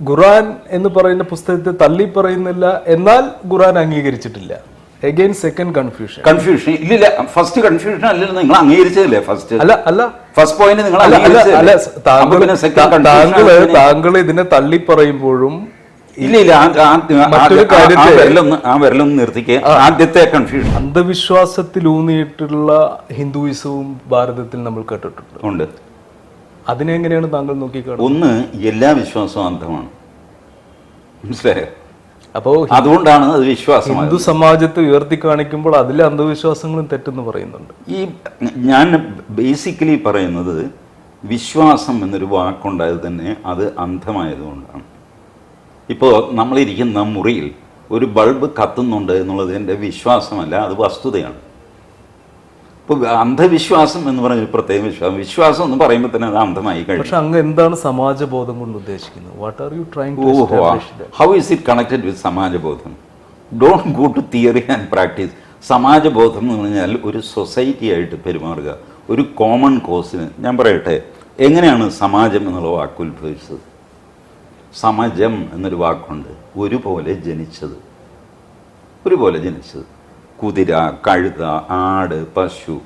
ഖുറാൻ എന്ന് പറയുന്ന പുസ്തകത്തെ തള്ളി പറയുന്നില്ല എന്നാൽ ഖുറാൻ അംഗീകരിച്ചിട്ടില്ല. അഗൈൻ സെക്കൻഡ് കൺഫ്യൂഷൻ കൺഫ്യൂഷൻ ഇല്ലില്ല. ഫസ്റ്റ് കൺഫ്യൂഷൻ അല്ലല്ലോ. നിങ്ങൾ അംഗീകരിച്ചതല്ലേ ഫസ്റ്റ് അല്ല അല്ല. ഫസ്റ്റ് പോയിന്റ് നിങ്ങൾ അല്ല താങ്കൾ ആണ് പിന്നെ- താങ്കൾ ഇതിനെ തള്ളി പറയുമ്പോഴും ഇല്ല ഇല്ല ആ- വിരലൊന്ന് നിർത്തിക്ക്. ആദ്യത്തെ കൺഫ്യൂഷൻ അന്ധവിശ്വാസത്തിലൂന്നിയിട്ടുള്ള ഹിന്ദുയിസവും ഭാരതത്തിൽ നമ്മൾ കേട്ടിട്ടുണ്ട്. ഉണ്ട്. അതിനെ എങ്ങനെയാണ് താങ്കൾ നോക്കിക്കാണുന്നത്? ഒന്ന് എല്ലാ വിശ്വാസവും അന്ധമാണ്. മനസ്സിലായോ? അപ്പോ അതുകൊണ്ടാണ് അത് വിശ്വാസം ഹിന്ദു സമാജത്തെ ഉയർത്തി കാണിക്കുമ്പോൾ അതിലെ അന്ധവിശ്വാസങ്ങളും തെറ്റെന്ന് പറയുന്നുണ്ട്. ഈ ഞാൻ ബേസിക്കലി പറയുന്നത് വിശ്വാസം എന്നൊരു വാക്കുണ്ടായത് തന്നെ അത് അന്ധമായതുകൊണ്ടാണ് ഇപ്പോൾ നമ്മളിരിക്കുന്ന മുറിയിൽ ഒരു ബൾബ് കത്തുന്നുണ്ട് എന്നുള്ളത് എന്റെ വിശ്വാസമല്ല അത് വസ്തുതയാണ്. ഇപ്പോൾ അന്ധവിശ്വാസം എന്ന് പറഞ്ഞ ഒരു പ്രത്യേക വിശ്വാസം. വിശ്വാസം എന്ന് പറയുമ്പോൾ തന്നെ അത് അന്ധമായി കഴിഞ്ഞു. പക്ഷെ അങ്ങ് എന്താണ് സമാജബോധം കൊണ്ട് ഉദ്ദേശിക്കുന്നത്? What are you trying how is it connected with സമാജബോധം? Don't go to theory and practice സമാജബോധം എന്ന് പറഞ്ഞാൽ ഒരു സൊസൈറ്റി ആയിട്ട് പെരുമാറുക. ഒരു കോമൺ കോസിന് ഞാൻ പറയട്ടെ എങ്ങനെയാണ് സമാജം എന്നുള്ള വാക്ക് ഉത്ഭവിച്ചത്? സമാജം എന്നൊരു വാക്കുണ്ട്. ഒരുപോലെ ജനിച്ചത്. ഒരുപോലെ ജനിച്ചത്. കുതിര കഴുത ആട് പശു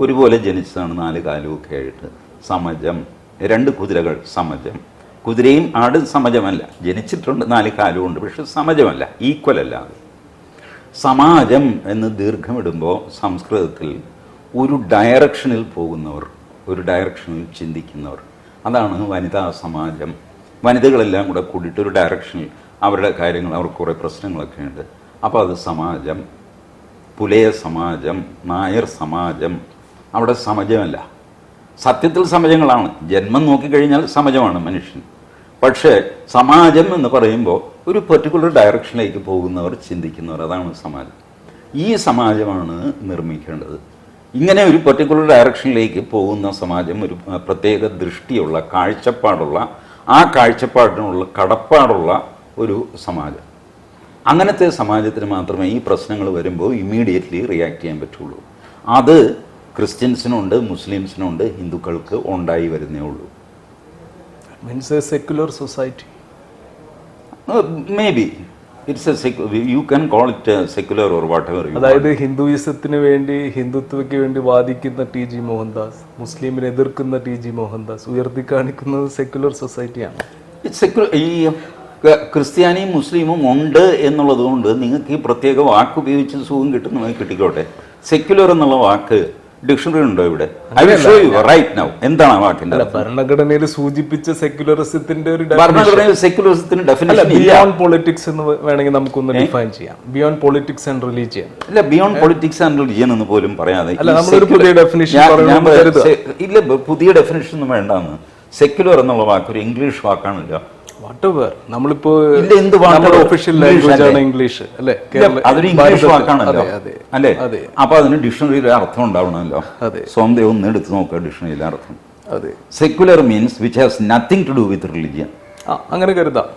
ഒരുപോലെ ജനിച്ചതാണ് നാല് കാലുമൊക്കെ ആയിട്ട്. സമജം. രണ്ട് കുതിരകൾ സമജം. കുതിരയും ആടും സമജമല്ല. ജനിച്ചിട്ടുണ്ട് നാല് കാലുമുണ്ട് പക്ഷെ സമജമല്ല. ഈക്വൽ അല്ല സമാജം എന്ന് ദീർഘമിടുമ്പോൾ സംസ്കൃതത്തിൽ ഒരു ഡയറക്ഷനിൽ പോകുന്നവർ ഒരു ഡയറക്ഷനിൽ ചിന്തിക്കുന്നവർ. അതാണ് വനിതാ സമാജം. വനിതകളെല്ലാം കൂടെ കൂടിയിട്ട് ഒരു ഡയറക്ഷനിൽ അവരുടെ കാര്യങ്ങൾ അവർക്ക് കുറേ പ്രശ്നങ്ങളൊക്കെ ഉണ്ട്. അപ്പോൾ അത് സമാജം. പുലയ സമാജം നായർ സമാജം. അവിടെ സമജമല്ല. സത്യത്തിൽ സമജങ്ങളാണ്. ജന്മം നോക്കിക്കഴിഞ്ഞാൽ സമജമാണ് മനുഷ്യൻ. പക്ഷേ സമാജം എന്ന് പറയുമ്പോൾ ഒരു പെർട്ടിക്കുലർ ഡയറക്ഷനിലേക്ക് പോകുന്നവർ ചിന്തിക്കുന്നവർ അതാണ് സമാജം. ഈ സമാജമാണ് നിർമ്മിക്കേണ്ടത്. ഇങ്ങനെ ഒരു പെർട്ടിക്കുലർ ഡയറക്ഷനിലേക്ക് പോകുന്ന സമാജം ഒരു പ്രത്യേക ദൃഷ്ടിയുള്ള കാഴ്ചപ്പാടുള്ള ആ കാഴ്ചപ്പാടിനുള്ള കടപ്പാടുള്ള ഒരു സമാജം. അങ്ങനത്തെ സമാജത്തിന് മാത്രമേ ഈ പ്രശ്നങ്ങൾ വരുമ്പോൾ ഇമ്മീഡിയറ്റ്ലി റിയാക്ട് ചെയ്യാൻ പറ്റുള്ളൂ. അത് ക്രിസ്ത്യൻസിനുണ്ട് മുസ്ലിംസിനുണ്ട് ഹിന്ദുക്കൾക്ക് ഉണ്ടായി വരുന്നേ ഉള്ളൂ. Means a secular society may be it's a you can call it secular or whatever അതായത് ഹിന്ദുയിസത്തിന് വേണ്ടി ഹിന്ദുത്വയ്ക്ക് വേണ്ടി വാദിക്കുന്ന ടി ജി മോഹൻദാസ് മുസ്ലിമിനെ എതിർക്കുന്ന ടി ജി മോഹൻദാസ് ഉയർത്തി കാണിക്കുന്നത് സെക്യുലർ സൊസൈറ്റിയാണ് സെക്യുലർ ഈ ക്രിസ്ത്യാനിയും മുസ്ലിമും ഉണ്ട് എന്നുള്ളത് കൊണ്ട് നിങ്ങൾക്ക് ഈ പ്രത്യേക വാക്ക് ഉപയോഗിച്ച് സുഖം കിട്ടുന്ന കിട്ടിക്കോട്ടെ. സെക്യുലർ എന്നുള്ള വാക്ക് ഡിക്ഷണറി ഉണ്ടോ ഇവിടെ? I show you right now എന്താണ് ആ വാക്കിന്റെ ഭരണഘടനയിൽ സൂചിപ്പിച്ച സെക്യുലറിസത്തിന്റെ ഒരു ഭരണഘടനയിൽ സെക്യുലറിസത്തിന് ഡെഫിനേഷൻ ബിയോണ്ട് പൊളിറ്റിക്സ് എന്ന് വേണമെങ്കിൽ നമുക്കൊന്ന് ഡിഫൈൻ ചെയ്യാം. ബിയോണ്ട് പൊളിറ്റിക്സ് ആൻഡ് റിലീജിയൻ അല്ല ബിയോണ്ട് പൊളിറ്റിക്സ് ആൻഡ് റിലീജിയൻ എന്ന് പോലും പറയാതെ പുതിയ se- ഇല്ല പുതിയ ഡെഫിനേഷൻ ഒന്നും വേണ്ടാന്ന്. സെക്യുലർ എന്നുള്ള വാക്ക് ഒരു ഇംഗ്ലീഷ് വാക്കാണല്ലോ. വാട്ട് എവർ നമ്മളിപ്പോ എന്ത് ഒഫീഷ്യൽ ലാംഗ്വേജ് ആണ് ഇംഗ്ലീഷ് അല്ലെ? അതൊരു ഇംഗ്ലീഷ് വാക്കാണല്ലോ. അല്ലേ? അപ്പൊ അതിന് ഡിക്ഷണറിയിൽ അർത്ഥം ഉണ്ടാവണമല്ലോ. സ്വന്തം ഒന്ന് എടുത്ത് നോക്കുക ഡിക്ഷണറിയിലെ അർത്ഥം. അതെ. Secular means which has nothing to do with religion അങ്ങനെ കരുതാം.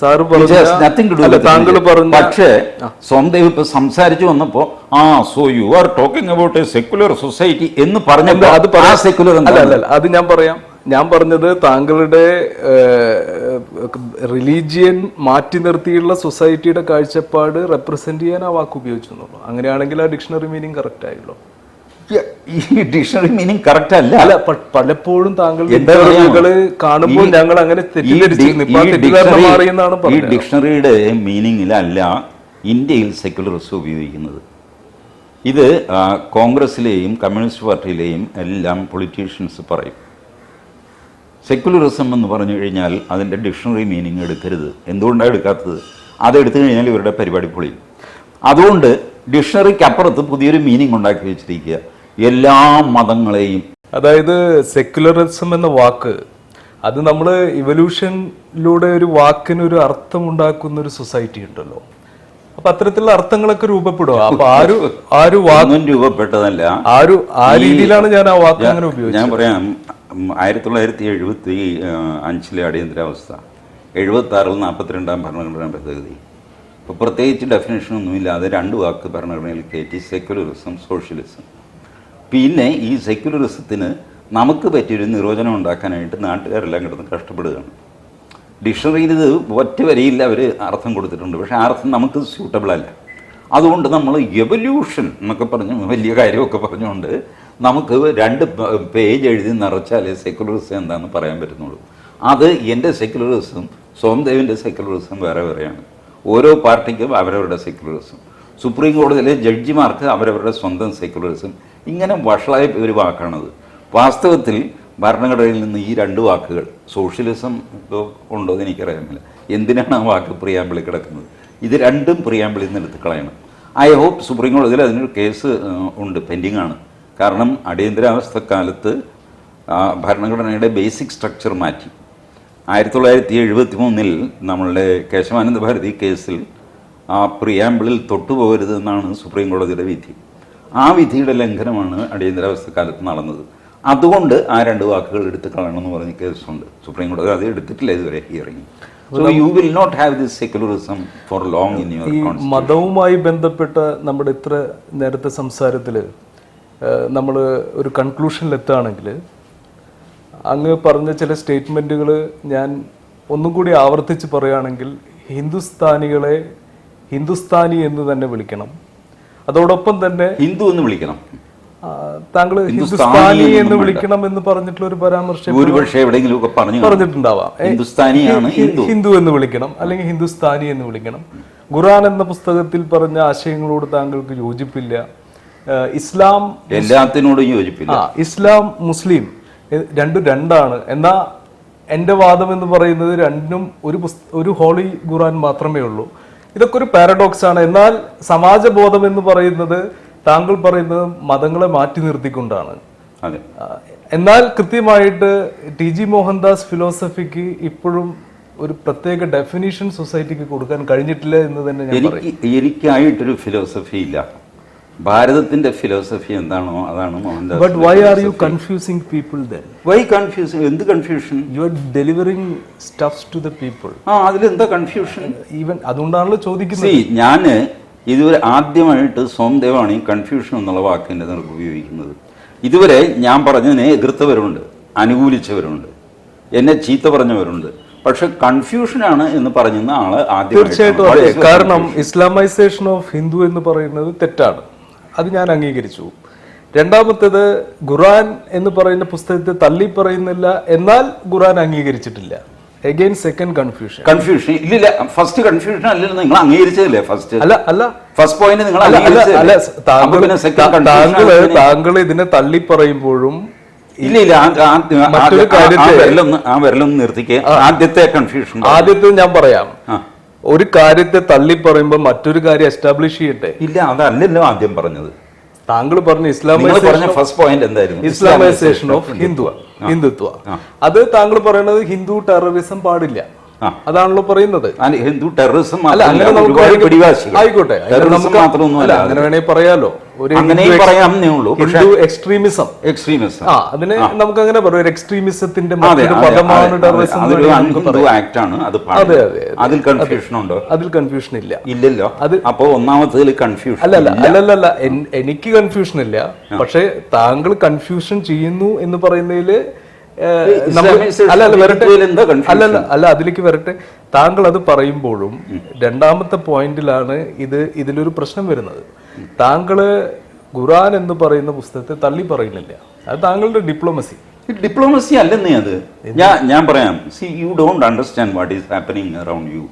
സാറ് താങ്കൾ പറഞ്ഞു പക്ഷേ സ്വന്തം ഇപ്പൊ സംസാരിച്ചു വന്നപ്പോ ആ so you are talking about a secular society എന്ന് പറഞ്ഞപ്പോ അത് സെക്യുലർ അല്ല, അത് ഞാൻ പറയാം. ഞാൻ പറഞ്ഞത് താങ്കളുടെ റിലീജിയൻ മാറ്റി നിർത്തിയുള്ള സൊസൈറ്റിയുടെ കാഴ്ചപ്പാട് റെപ്രസെന്റ് ചെയ്യാൻ ആ വാക്ക് ഉപയോഗിച്ചു എന്നുള്ളൂ. അങ്ങനെയാണെങ്കിൽ ആ ഡിക്ഷണറി മീനിങ് കറക്റ്റ് ആയല്ലോ. ഈ ഡിക്ഷണറി മീനിങ് കറക്റ്റ് അല്ല. അല്ല പലപ്പോഴും താങ്കൾ ഇന്റർവ്യൂകൾ കാണുമ്പോൾ ഞങ്ങൾ അങ്ങനെ തെറ്റിദ്ധരിച്ചിരുന്നു ഈ ഡിക്ഷണറിയുടെ മീനിങ്ങിലല്ല ഇന്ത്യയിൽ സെക്യുലറിസം ഉപയോഗിക്കുന്നത്. ഇത് കോൺഗ്രസിലെയും കമ്മ്യൂണിസ്റ്റ് പാർട്ടിയിലെയും എല്ലാം പൊളിറ്റീഷ്യൻസ് പറയും. സെക്യുലറിസം എന്ന് പറഞ്ഞു കഴിഞ്ഞാൽ അതിന്റെ ഡിക്ഷണറി മീനിങ് എടുക്കരുത്. എന്തുകൊണ്ടാണ് എടുക്കാത്തത്? അത് അതെടുത്തു കഴിഞ്ഞാൽ ഇവരുടെ പരിപാടി പൊളിയും. അതുകൊണ്ട് ഡിക്ഷണറിക്ക് അപ്പുറത്ത് പുതിയൊരു മീനിങ് ഉണ്ടാക്കി വെച്ചിരിക്കുക. എല്ലാ മതങ്ങളെയും. അതായത് സെക്യുലറിസം എന്ന വാക്ക് അത് നമ്മൾ ഇവല്യൂഷനിലൂടെ ഒരു വാക്കിനൊരു അർത്ഥം ഉണ്ടാക്കുന്ന ഒരു സൊസൈറ്റി ഉണ്ടല്ലോ. അപ്പൊ അത്തരത്തിലുള്ള അർത്ഥങ്ങളൊക്കെ രൂപപ്പെടുക അപ്പൊ ആരു ആരു വാക്ക് ഒന്നും രൂപപ്പെട്ടതല്ല. ആരു ആ രീതിയിലാണ് ഞാൻ ആ വാക്ക് അങ്ങനെ ഉപയോഗിച്ചത്. ഞാൻ പറയാം. ആയിരത്തി തൊള്ളായിരത്തി എഴുപത്തി അഞ്ചിലെ അടിയന്തരാവസ്ഥ. എഴുപത്തി ആറിൽ നാൽപ്പത്തിരണ്ടാം ഭരണഘടനാ ഭേദഗതി. ഇപ്പോൾ പ്രത്യേകിച്ച് ഡെഫിനേഷൻ ഒന്നുമില്ലാതെ രണ്ട് വാക്ക് ഭരണഘടനയിൽ കയറ്റി സെക്യുലറിസം സോഷ്യലിസം പിന്നെ ഈ സെക്യുലറിസത്തിന് നമുക്ക് പറ്റിയൊരു നിർവചനം ഉണ്ടാക്കാനായിട്ട് നാട്ടുകാരെല്ലാം കിടന്ന് കഷ്ടപ്പെടുകയാണ്. ഡിക്ഷണറിയിൽ ഇത് ഒറ്റ വരിയിൽ അവർ അർത്ഥം കൊടുത്തിട്ടുണ്ട്. പക്ഷേ ആ അർത്ഥം നമുക്ക് സ്യൂട്ടബിൾ അല്ല. അതുകൊണ്ട് നമ്മൾ എവല്യൂഷൻ എന്നൊക്കെ പറഞ്ഞു വലിയ കാര്യമൊക്കെ പറഞ്ഞുകൊണ്ട് നമുക്ക് രണ്ട് പേജ് എഴുതി നിറച്ചാലേ സെക്യുലറിസം എന്താണെന്ന് പറയാൻ പറ്റുന്നുള്ളൂ. അത് എന്റെ സെക്യുലറിസം സോംദേവിന്റെ സെക്യുലറിസം വേറെ വേറെയാണ്. ഓരോ പാർട്ടിക്കും അവരവരുടെ സെക്യുലറിസം സുപ്രീം കോടതിയിലെ ജഡ്ജിമാർക്ക് അവരവരുടെ സ്വന്തം സെക്യുലറിസം ഇങ്ങനെ വഷളായ ഒരു വാക്കാണത്. വാസ്തവത്തിൽ ഭരണഘടനയിൽ നിന്ന് ഈ രണ്ട് വാക്കുകൾ സോഷ്യലിസം ഉണ്ടോ എന്ന് എനിക്കറിയാമില്ല. എന്തിനാണ് ആ വാക്ക് പ്രിയാമ്പിളിൽ കിടക്കുന്നത്? ഇത് രണ്ടും പ്രിയാമ്പിളിൽ നിന്ന് എടുത്ത് കളയണം. ഐ ഹോപ്പ് സുപ്രീം കോടതിയിൽ അതിനൊരു കേസ് ഉണ്ട് പെൻഡിങ് ആണ്. കാരണം അടിയന്തരാവസ്ഥക്കാലത്ത് ഭരണഘടനയുടെ ബേസിക് സ്ട്രക്ചർ മാറ്റി. ആയിരത്തി തൊള്ളായിരത്തി എഴുപത്തി മൂന്നിൽ നമ്മളുടെ കേശവാനന്ദ ഭാരതി കേസിൽ ആ പ്രിയാമ്പിളിൽ തൊട്ടുപോകരുതെന്നാണ് സുപ്രീം കോടതിയുടെ വിധി. ആ വിധിയുടെ ലംഘനമാണ് അടിയന്തരാവസ്ഥ കാലത്ത് നടന്നത്. അതുകൊണ്ട് ആ രണ്ട് വാക്കുകൾ എടുത്ത് കളയണമെന്ന് പറഞ്ഞ കേസുണ്ട്. സുപ്രീം കോടതി അത് എടുത്തിട്ടില്ല ഇതുവരെ hearing so you will not have this secularism for long in your മതവുമായി ബന്ധപ്പെട്ട നമ്മുടെ ഇത്ര നേരത്തെ സംസാരത്തിൽ നമ്മൾ ഒരു കൺക്ലൂഷനിലെത്തുകയാണെങ്കിൽ അങ്ങ് പറഞ്ഞ ചില സ്റ്റേറ്റ്മെന്റുകൾ ഞാൻ ഒന്നും കൂടി ആവർത്തിച്ച് പറയുകയാണെങ്കിൽ ഹിന്ദുസ്ഥാനികളെ ഹിന്ദുസ്ഥാനി എന്ന് തന്നെ വിളിക്കണം. അതോടൊപ്പം തന്നെ ഹിന്ദു എന്ന് വിളിക്കണം. താങ്കൾ ഹിന്ദുസ്ഥാനി എന്ന് വിളിക്കണം എന്ന് പറഞ്ഞിട്ടുള്ള ഒരു പരാമർശം പറഞ്ഞിട്ടുണ്ടാവാം. ഹിന്ദു. എന്ന് വിളിക്കണം അല്ലെങ്കിൽ ഹിന്ദുസ്ഥാനി എന്ന് വിളിക്കണം. ഖുറാൻ എന്ന പുസ്തകത്തിൽ പറഞ്ഞ ആശയങ്ങളോട് താങ്കൾക്ക് യോജിപ്പില്ല. ഇസ്ലാം എല്ലാത്തിനോടും യോജിപ്പില്ല. ഇസ്ലാം മുസ്ലിം രണ്ടും രണ്ടാണ്. എന്നാ എന്റെ വാദം എന്ന് പറയുന്നത് രണ്ടും ഒരു ഒരു ഹോളി ഖുറാൻ മാത്രമേ ഉള്ളൂ. ഇതൊക്കെ ഒരു പാരഡോക്സ് ആണ്. എന്നാൽ സമാജബോധം എന്ന് പറയുന്നത് താങ്കൾ പറയുന്നത് മതങ്ങളെ മാറ്റി നിർത്തിക്കൊണ്ടാണ്. എന്നാൽ കൃത്യമായിട്ട് ടി ജി മോഹൻദാസ് ഫിലോസഫിക്ക് ഇപ്പോഴും ഒരു പ്രത്യേക ഡെഫിനിഷൻ സൊസൈറ്റിക്ക് കൊടുക്കാൻ കഴിഞ്ഞിട്ടില്ല എന്ന് തന്നെ എനിക്ക് എനിക്കായിട്ടൊരു ഫിലോസഫി ഇല്ല. ഭാരതത്തിന്റെ ഫിലോസഫി എന്താണോ അതാണ് Mohandas but why are you confusing people then why confusing എന്ത് confusion you are delivering stuffs to the people ആ അതിലെന്താ കൺഫ്യൂഷൻ ഈവൻ അതുകൊണ്ടാണല്ലോ ചോദിക്കുന്നത്. ഞാൻ ഇതുവരെ ആദ്യമായിട്ട് സോംദേവാണ് ഈ കൺഫ്യൂഷൻ എന്നുള്ള വാക്കിന്റെ നിനക്ക് ഉപയോഗിക്കുന്നത്. ഇതുവരെ ഞാൻ പറഞ്ഞതിനെ എതിർത്തവരുണ്ട് അനുകൂലിച്ചവരുണ്ട് എന്നെ ചീത്ത പറഞ്ഞവരുണ്ട്. പക്ഷെ കൺഫ്യൂഷൻ ആണ് എന്ന് പറയുന്ന ആൾ ആദ്യം തീർച്ചയായിട്ടും കാരണം ഇസ്ലാമൈസേഷൻ ഓഫ് ഹിന്ദു എന്ന് പറയുന്നത് തെറ്റാണ്. അത് ഞാൻ അംഗീകരിച്ചു. രണ്ടാമത്തേത് ഖുറാൻ എന്ന് പറയുന്ന പുസ്തകത്തെ തള്ളി പറയുന്നില്ല. എന്നാൽ ഖുറാൻ അംഗീകരിച്ചിട്ടില്ല. എഗെയിൻ സെക്കൻഡ് കൺഫ്യൂഷൻ കൺഫ്യൂഷൻ ഇല്ലില്ല. ഫസ്റ്റ് കൺഫ്യൂഷൻ അല്ലല്ലോ. നിങ്ങൾ അംഗീകരിച്ചതല്ലേ ഫസ്റ്റ് അല്ല അല്ല. ഫസ്റ്റ് പോയിന്റ് നിങ്ങൾ അല്ല താങ്കൾ പിന്നെ- താങ്കൾ ഇതിനെ തള്ളി പറയുമ്പോഴും ഇല്ല ഇല്ല മറ്റൊരു കാര്യത്തെ- ആ വിരലൊന്ന് നിർത്തിക്കുക ആദ്യത്തെ കൺഫ്യൂഷൻ ആദ്യത്തെ ഞാൻ പറയാം. ഒരു കാര്യത്തെ തള്ളി പറയുമ്പോൾ മറ്റൊരു കാര്യം എസ്റ്റാബ്ലിഷ് ചെയ്യട്ടെ? ഇല്ല അതല്ലല്ലോ ആദ്യം പറഞ്ഞത്. താങ്കൾ പറഞ്ഞ ഇസ്ലാമൈസേഷൻ ഫസ്റ്റ് പോയിന്റ് എന്തായിരുന്നു? ഇസ്ലാമൈസേഷൻ ഓഫ് ഹിന്ദുവ. ഹിന്ദുത്വ. അത് താങ്കൾ പറയുന്നത് ഹിന്ദു ടെററിസം പാടില്ല. അതാണല്ലോ പറയുന്നത്. ഹിന്ദു ടെററിസം അല്ല ആയിക്കോട്ടെ. അങ്ങനെ ടെററിസം നമുക്ക് അല്ല അങ്ങനെ വേണേ പറയാലോ. ഒരു ഹിന്ദു എക്സ്ട്രീമിസം എക്സ്ട്രീമിസം ആ അതിനെ നമുക്ക് അങ്ങനെ പറയാം. ഒരു എക്സ്ട്രീമിസത്തിന്റെ പദമാണ് ടെററിസം ആണ്. അത് അതെ അതെ അതെ. അതിൽ കൺഫ്യൂഷൻ ഉണ്ടോ? അതിൽ കൺഫ്യൂഷൻ ഇല്ല. ഇല്ലല്ലോ. അത്- അപ്പൊ ഒന്നാമത്തേതിൽ കൺഫ്യൂഷൻ അല്ല അല്ലല്ല അല്ല എനിക്ക് കൺഫ്യൂഷൻ ഇല്ല. പക്ഷെ താങ്കൾ കൺഫ്യൂഷൻ ചെയ്യുന്നു എന്ന് പറയുന്നതിൽ അല്ല അല്ല? അല്ലല്ല അതിലേക്ക് വരട്ടെ. താങ്കൾ അത് പറയുമ്പോഴും രണ്ടാമത്തെ പോയിന്റിലാണ് ഇത് ഇതിലൊരു പ്രശ്നം വരുന്നത്. താങ്കൾ ഖുറാൻ എന്ന് പറയുന്ന പുസ്തകത്തെ തള്ളി പറയുന്നില്ല. അത് താങ്കളുടെ ഡിപ്ലോമസി ഡിപ്ലോമസി അല്ലെന്നേ അത്. ഞാൻ ഞാൻ പറയാം. See you don't understand what is happening around you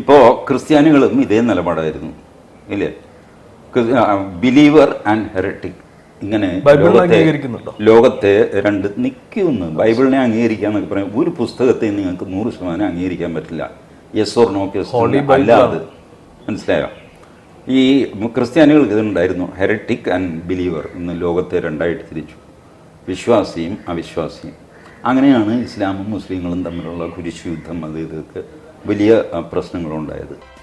ഇപ്പോ ക്രിസ്ത്യാനികളും ഇതേ നിലപാടായിരുന്നു. ഇല്ലേ? ബിലീവർ ആൻഡ് ഹെററ്റിക് ഇങ്ങനെ ലോകത്തെ- രണ്ട് നിൽക്കുന്നു ബൈബിളിനെ അംഗീകരിക്കാന്നൊക്കെ പറയാം. ഒരു പുസ്തകത്തെ നിങ്ങൾക്ക് നൂറ് ശതമാനം അംഗീകരിക്കാൻ പറ്റില്ല. യെസ് ഓർ നോ അല്ല അല്ലാതെ മനസ്സിലായോ? ഈ ക്രിസ്ത്യാനികൾക്ക് ഇതുണ്ടായിരുന്നു. ഹെറിറ്റിക് ആൻഡ് ബിലീവർ ഇന്ന് ലോകത്തെ രണ്ടായിട്ട് തിരിച്ചു. വിശ്വാസിയും അവിശ്വാസിയും. അങ്ങനെയാണ് ഇസ്ലാമും മുസ്ലിങ്ങളും തമ്മിലുള്ള കുരിശുയുദ്ധം അത് ഇതൊക്കെ വലിയ പ്രശ്നങ്ങളുണ്ടായത്.